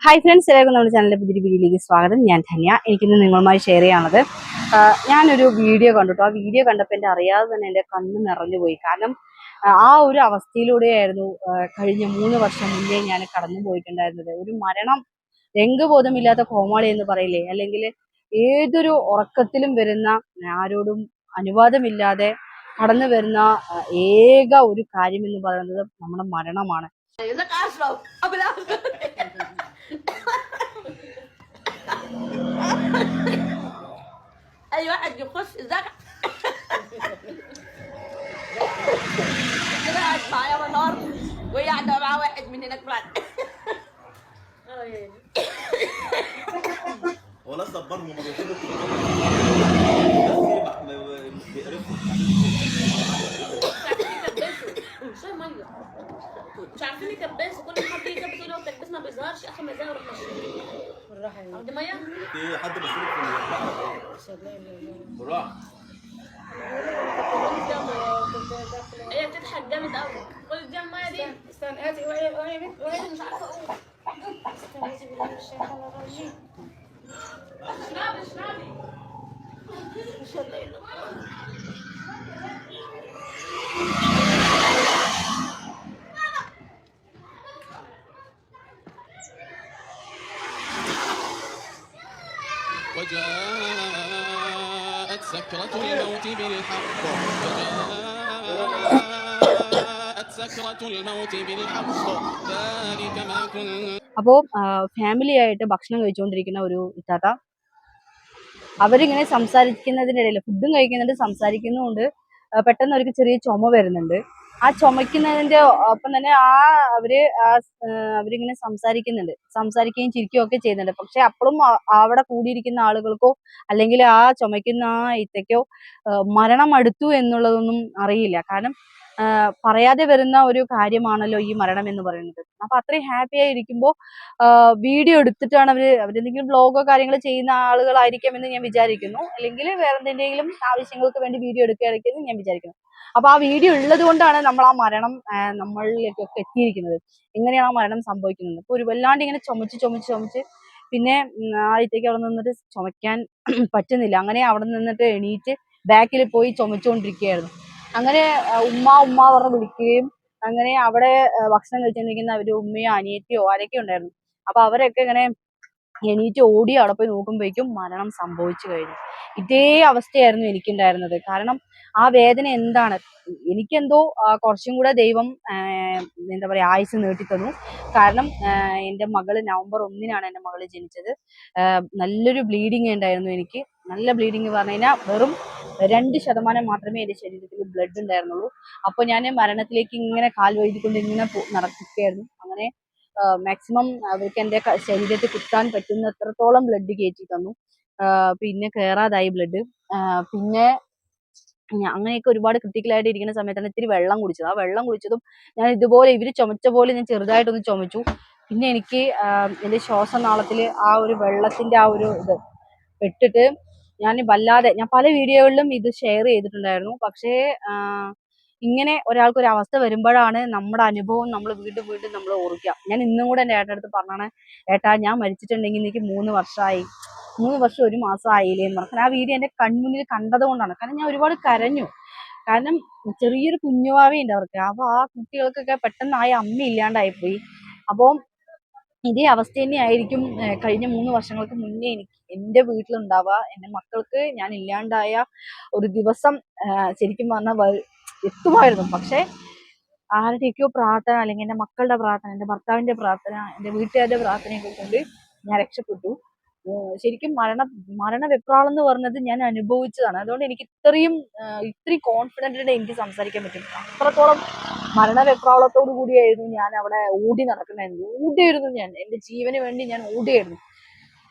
Hi friends എല്ലാവർക്കും നമ്മുടെ ചാനലിലെ പുതിയ വീഡിയോയിലേക്ക് സ്വാഗതം. ഞാൻ ധന്യ. എനിക്കിന്ന് നിങ്ങളുമായി ഷെയർ ചെയ്യാനുള്ളത് ഞാനൊരു വീഡിയോ കണ്ടിട്ടു? ആ വീഡിയോ കണ്ടപ്പോൾ എന്റെ അറിയാതെ തന്നെ എന്റെ കണ്ണ് നിറഞ്ഞു പോയി. കാരണം ആ, ഒരു അവസ്ഥയിലൂടെയായിരുന്നു കഴിഞ്ഞ മൂന്ന് വർഷം മുന്നേ ഞാൻ കടന്നു പോയിട്ടുണ്ടായിരുന്നത്. ഒരു മരണം രംഗബോധമില്ലാത്ത കോമാളി എന്ന് പറയില്ലേ? അല്ലെങ്കിൽ ഏതൊരു ഉറക്കത്തിലും വരുന്ന ആരോടും അനുവാദമില്ലാതെ കടന്നു വരുന്ന ഏക ഒരു കാര്യം എന്ന് പറയുന്നത് നമ്മുടെ മരണമാണ്. أي واحد يخش زرع. في حد بيشرب في هي بتضحك جامد قوي خد دي المية دي. استنى هاتي وعي بنت وعي مش عارفه اقوم استنى بالله من الشيطان الرجيم اشربي اشربي مش هنلاقي وجاءت سكرة الموت بالحق وجاءت سكرة الموت بالحق ذلك ما كنت അപ്പോൾ ഫാമിലി ആയിട്ട് ഭക്ഷണം കഴിച്ചുകൊണ്ടിരിക്കുന്ന ഒരു ഇത്താത്ത അവരിങ്ങനെ സംസാരിക്കുന്നതിൻ്റെ ഇടയിൽ ഫുഡും കഴിക്കുന്നുണ്ട് സംസാരിക്കുന്നുമുണ്ട് ആ, പെട്ടെന്ന് അവർക്ക് ചെറിയ ചുമ വരുന്നുണ്ട് ആ ചുമക്കുന്നതിന്റെ ഒപ്പം തന്നെ ആ അവർ അവരിങ്ങനെ സംസാരിക്കുന്നുണ്ട്. സംസാരിക്കുകയും ചിരിക്കുകയും ഒക്കെ ചെയ്യുന്നുണ്ട്. പക്ഷെ അപ്പോഴും അവിടെ കൂടിയിരിക്കുന്ന ആളുകൾക്കോ അല്ലെങ്കിൽ ആ ചുമക്കുന്ന ആ ഇത്തയ്ക്കോ ആ, മരണം അടുത്തു എന്നുള്ളതൊന്നും അറിയില്ല. കാരണം പറയാതെ വരുന്ന ഒരു കാര്യമാണല്ലോ ഈ മരണം എന്ന് പറയുന്നത്. അപ്പൊ അത്രയും ഹാപ്പി ആയിരിക്കുമ്പോ വീഡിയോ എടുത്തിട്ടാണ് അവർ അവരെന്തെങ്കിലും ബ്ലോഗോ കാര്യങ്ങൾ ചെയ്യുന്ന ആളുകളായിരിക്കാം എന്ന് ഞാൻ വിചാരിക്കുന്നു. അല്ലെങ്കിൽ വേറെ എന്തെങ്കിലും ആവശ്യങ്ങൾക്ക് വേണ്ടി വീഡിയോ എടുക്കുകയായിരിക്കും ഞാൻ വിചാരിക്കുന്നു. അപ്പൊ ആ വീഡിയോ ഉള്ളത് കൊണ്ടാണ് നമ്മൾ ആ മരണം നമ്മളിലേക്കൊക്കെ എത്തിയിരിക്കുന്നത്. എങ്ങനെയാണ് ആ മരണം സംഭവിക്കുന്നത്? അപ്പൊ ഒരു വല്ലാണ്ട് ഇങ്ങനെ ചുമച്ച് ചുമച്ച് ചുമച്ച് പിന്നെ ആദ്യത്തേക്ക് അവിടെ നിന്നിട്ട് ചുമയ്ക്കാൻ പറ്റുന്നില്ല. അങ്ങനെ അവിടെ നിന്നിട്ട് എണീറ്റ് ബാക്കിൽ പോയി ചുമച്ചുകൊണ്ടിരിക്കുകയായിരുന്നു. അങ്ങനെ ഉമ്മ ഉമ്മ പറഞ്ഞ് വിളിക്കുകയും അങ്ങനെ അവിടെ ഭക്ഷണം കഴിച്ചുകൊണ്ടിരിക്കുന്ന അവർ ഉമ്മയോ അനിയത്തിയോ ആരൊക്കെ ഉണ്ടായിരുന്നു. അപ്പൊ അവരൊക്കെ ഇങ്ങനെ എണീറ്റ് ഓടി അവിടെ പോയി നോക്കുമ്പോഴേക്കും മരണം സംഭവിച്ചു കഴിഞ്ഞു. ഇതേ അവസ്ഥയായിരുന്നു എനിക്കുണ്ടായിരുന്നത്. കാരണം ആ വേദന എന്താണ്? എനിക്കെന്തോ കുറച്ചും കൂടെ ദൈവം എന്താ പറയുക ആയുസ് നീട്ടിത്തന്നു. കാരണം എന്റെ മകൾ നവംബർ ഒന്നിനാണ് എന്റെ മകൾ ജനിച്ചത്. നല്ലൊരു ബ്ലീഡിങ് ഉണ്ടായിരുന്നു എനിക്ക്. നല്ല ബ്ലീഡിങ് പറഞ്ഞു കഴിഞ്ഞാൽ വെറും രണ്ട് ശതമാനം മാത്രമേ എന്റെ ശരീരത്തിൽ ബ്ലഡ് ഉണ്ടായിരുന്നുള്ളൂ. അപ്പോൾ ഞാൻ മരണത്തിലേക്ക് ഇങ്ങനെ കാൽ വഴുതിക്കൊണ്ട് ഇങ്ങനെ നടക്കുകയായിരുന്നു. അങ്ങനെ മാക്സിമം അവർക്ക് എന്റെ ശരീരത്തിൽ കുത്താൻ പറ്റുന്ന എത്രത്തോളം ബ്ലഡ് കയറ്റി തന്നു പിന്നെ കയറാതായി ബ്ലഡ് പിന്നെ അങ്ങനെയൊക്കെ ഒരുപാട് ക്രിട്ടിക്കലായിട്ട് ഇരിക്കുന്ന സമയത്താണ് ഇത്തിരി വെള്ളം കുടിച്ചത്. ആ വെള്ളം കുടിച്ചതും ഞാൻ ഇതുപോലെ ഇവർ ചുമച്ച പോലെ ഞാൻ ചെറുതായിട്ടൊന്ന് ചുമച്ചു. പിന്നെ എനിക്ക് എന്റെ ശ്വാസനാളത്തിൽ ആ ഒരു വെള്ളത്തിന്റെ ആ ഒരു ഇത് പെട്ടിട്ട് ഞാൻ വല്ലാതെ ഞാൻ പല വീഡിയോകളിലും ഇത് ഷെയർ ചെയ്തിട്ടുണ്ടായിരുന്നു. പക്ഷേ ഇങ്ങനെ ഒരാൾക്ക് ഒരു അവസ്ഥ വരുമ്പോഴാണ് നമ്മുടെ അനുഭവം നമ്മൾ വീണ്ടും വീണ്ടും നമ്മൾ ഓർക്കുക. ഞാൻ ഇന്നും കൂടെ എന്റെ ഏട്ടന്റെ അടുത്ത് പറഞ്ഞാണ് ഏട്ടാ ഞാൻ മരിച്ചിട്ടുണ്ടെങ്കിൽ എനിക്ക് മൂന്ന് വർഷമായി മൂന്ന് വർഷം ഒരു മാസം ആയില്ലേ? എന്ന് പറഞ്ഞു. ആ വീഡിയോ എന്റെ കൺമുന്നിൽ കണ്ടത് കൊണ്ടാണ് കാരണം ഞാൻ ഒരുപാട് കരഞ്ഞു. കാരണം ചെറിയൊരു കുഞ്ഞുവാവയുണ്ട് അവർക്ക്. അപ്പൊ ആ കുട്ടികൾക്കൊക്കെ പെട്ടെന്നായി അമ്മ ഇല്ലാണ്ടായിപ്പോയി അപ്പോൾ ഇതേ അവസ്ഥ തന്നെയായിരിക്കും കഴിഞ്ഞ മൂന്ന് വർഷങ്ങൾക്ക് മുന്നേ എനിക്ക് എന്റെ വീട്ടിലുണ്ടാവുക. എന്റെ മക്കൾക്ക് ഞാൻ ഇല്ലാണ്ടായ ഒരു ദിവസം ശരിക്കും പറഞ്ഞാൽ എത്തുമായിരുന്നു. പക്ഷേ ആരുടെയൊക്കെയോ പ്രാർത്ഥന അല്ലെങ്കിൽ എന്റെ മക്കളുടെ പ്രാർത്ഥന എന്റെ ഭർത്താവിന്റെ പ്രാർത്ഥന എന്റെ വീട്ടുകാരുടെ പ്രാർത്ഥനയൊക്കെ കൊണ്ട് ഞാൻ രക്ഷപ്പെട്ടു. ശരിക്കും മരണ മരണ വെപ്രാളം എന്ന് പറഞ്ഞത് ഞാൻ അനുഭവിച്ചതാണ്. അതുകൊണ്ട് എനിക്ക് ഇത്രയും ഇത്രയും കോൺഫിഡന്റായിട്ട് എനിക്ക് സംസാരിക്കാൻ പറ്റും അത്രത്തോളം മരണ വെപ്രാളത്തോടു കൂടിയായിരുന്നു ഞാൻ അവിടെ ഓടി നടക്കുന്നത് ഓടിയായിരുന്നു ഞാൻ. എന്റെ ജീവന് വേണ്ടി ഞാൻ ഓടിയായിരുന്നു.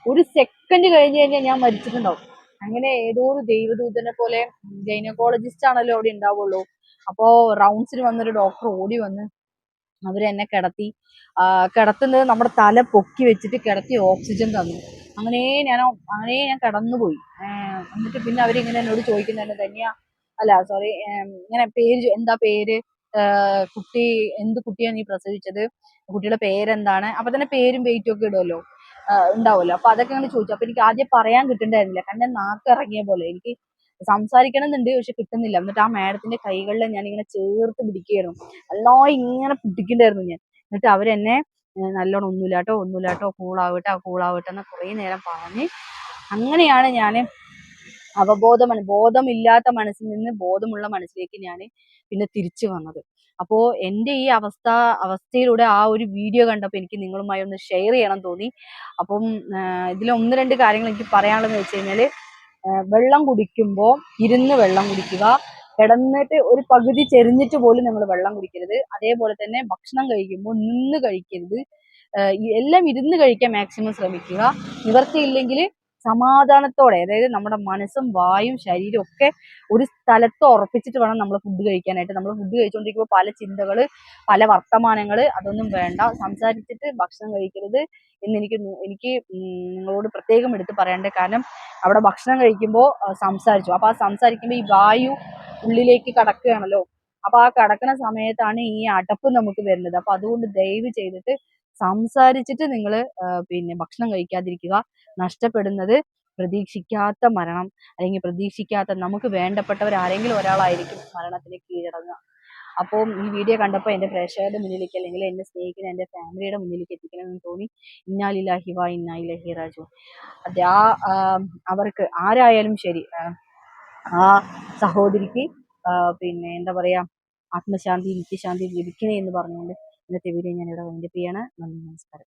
ഒരു സെക്കൻഡ് കഴിഞ്ഞ് കഴിഞ്ഞാൽ ഞാൻ മരിച്ചിട്ടുണ്ടാവും. അങ്ങനെ ഏതോ ഒരു ദൈവദൂതനെ പോലെ ഗൈനക്കോളജിസ്റ്റ് ആണല്ലോ അവിടെ ഉണ്ടാവുള്ളൂ. അപ്പോ റൗണ്ട്സിന് വന്നൊരു ഡോക്ടർ ഓടി വന്ന് അവരെന്നെ കിടത്തി. കിടത്തുന്നത് നമ്മുടെ തല പൊക്കി വെച്ചിട്ട് കിടത്തി ഓക്സിജൻ തന്നു. അങ്ങനെ ഞാൻ അങ്ങനെ ഞാൻ കടന്നുപോയി. എന്നിട്ട് പിന്നെ അവരിങ്ങനെ എന്നോട് ചോദിക്കുന്നതന്നെ തന്നെയാ അല്ല സോറി ഇങ്ങനെ പേര് എന്താ പേര്? കുട്ടി എന്ത് കുട്ടിയാണ് നീ പ്രസവിച്ചത്? കുട്ടിയുടെ പേരെന്താണ്? അപ്പൊ തന്നെ പേരും വെയിറ്റും ഒക്കെ ഇടുമല്ലോ ഉണ്ടാവുമല്ലോ. അപ്പൊ അതൊക്കെ അങ്ങനെ ചോദിച്ചു. അപ്പൊ എനിക്ക് ആദ്യം പറയാൻ കിട്ടണ്ടായിരുന്നില്ല. കാരണം നാക്ക് ഇറങ്ങിയ പോലെ. എനിക്ക് സംസാരിക്കണം എന്നുണ്ട് പക്ഷെ കിട്ടുന്നില്ല. എന്നിട്ട് ആ മാഡത്തിന്റെ കൈകളിൽ ഞാൻ ഇങ്ങനെ ചേർത്ത് പിടിക്കുകയായിരുന്നു. എല്ലാം ഇങ്ങനെ പിടിക്കണ്ടായിരുന്നു ഞാൻ. എന്നിട്ട് അവരെന്നെ നല്ലോണം ഒന്നുമില്ലാട്ടോ ഒന്നുമില്ലാട്ടോ കൂളാവട്ടെ കൂളാവട്ടെ എന്ന് കുറേ നേരം പറഞ്ഞ് അങ്ങനെയാണ് ഞാൻ അവബോധം ബോധമില്ലാത്ത മനസ്സിൽ നിന്ന് ബോധമുള്ള മനസ്സിലേക്ക് ഞാൻ പിന്നെ തിരിച്ചു വന്നത്. അപ്പോൾ എന്റെ ഈ അവസ്ഥ അവസ്ഥയിലൂടെ ആ ഒരു വീഡിയോ കണ്ടപ്പോൾ എനിക്ക് നിങ്ങളുമായി ഒന്ന് ഷെയർ ചെയ്യണം തോന്നി. അപ്പം ഇതിൽ ഒന്ന് രണ്ട് കാര്യങ്ങൾ എനിക്ക് പറയാനുള്ളതെന്ന് വെച്ച് കഴിഞ്ഞാൽ വെള്ളം കുടിക്കുമ്പോൾ ഇരുന്ന് വെള്ളം കുടിക്കുക കിടന്നിട്ട് ഒരു പകുതി ചെരിഞ്ഞിട്ട് പോലും നിങ്ങൾ വെള്ളം കുടിക്കരുത്. അതേപോലെ തന്നെ ഭക്ഷണം കഴിക്കുമ്പോൾ നിന്ന് കഴിക്കരുത്. എല്ലാം ഇരുന്ന് കഴിക്കാൻ മാക്സിമം ശ്രമിക്കുക. നിവർത്തിയില്ലെങ്കിൽ സമാധാനത്തോടെ അതായത് നമ്മുടെ മനസ്സും വായും ശരീരവും ഒക്കെ ഒരു സ്ഥലത്ത് ഉറപ്പിച്ചിട്ട് വേണം നമ്മൾ ഫുഡ് കഴിക്കാനായിട്ട്. നമ്മൾ ഫുഡ് കഴിച്ചുകൊണ്ടിരിക്കുമ്പോൾ പല ചിന്തകൾ പല വർത്തമാനങ്ങൾ അതൊന്നും വേണ്ട. സംസാരിച്ചിട്ട് ഭക്ഷണം കഴിക്കരുത് എന്ന് എനിക്ക് എനിക്ക് നിങ്ങളോട് പ്രത്യേകം എടുത്ത് പറയേണ്ട കാരണം അവിടെ ഭക്ഷണം കഴിക്കുമ്പോൾ സംസാരിച്ചു. അപ്പോൾ ആ സംസാരിക്കുമ്പോൾ ഈ വായു ഉള്ളിലേക്ക് കടക്കുകയാണല്ലോ. അപ്പൊ ആ കടക്കുന്ന സമയത്താണ് ഈ അടപ്പ് നമുക്ക് വരുന്നത്. അപ്പൊ അതുകൊണ്ട് ദയവ് ചെയ്തിട്ട് സംസാരിച്ചിട്ട് നിങ്ങൾ പിന്നെ ഭക്ഷണം കഴിക്കാതിരിക്കുക. നഷ്ടപ്പെടുന്നത് പ്രതീക്ഷിക്കാത്ത മരണം അല്ലെങ്കിൽ പ്രതീക്ഷിക്കാത്ത നമുക്ക് വേണ്ടപ്പെട്ടവർ ആരെങ്കിലും ഒരാളായിരിക്കും മരണത്തിന് കീഴടങ്ങുക. അപ്പോൾ ഈ വീഡിയോ കണ്ടപ്പോൾ എന്റെ പ്രേക്ഷകരുടെ മുന്നിലേക്ക് അല്ലെങ്കിൽ എന്റെ സ്നേഹിക്കുന്ന എന്റെ ഫാമിലിയുടെ മുന്നിലേക്ക് എത്തിക്കണമെന്ന് തോന്നി. ഇന്നാലില്ലാഹി വ ഇന്നായിലഹി റാജു അതെ ആ അവർക്ക് ആരായാലും ശരി ആ, സഹോദരിക്ക് പിന്നെ എന്താ പറയാ ആത്മശാന്തി നിത്യശാന്തി ലഭിക്കണേ എന്ന് പറഞ്ഞുകൊണ്ട് ഇന്നത്തെ വീഡിയോ ഞാൻ ഇവിടെ വൈൻഡപ്പ് ചെയ്യാണ്. നന്ദി നമസ്കാരം.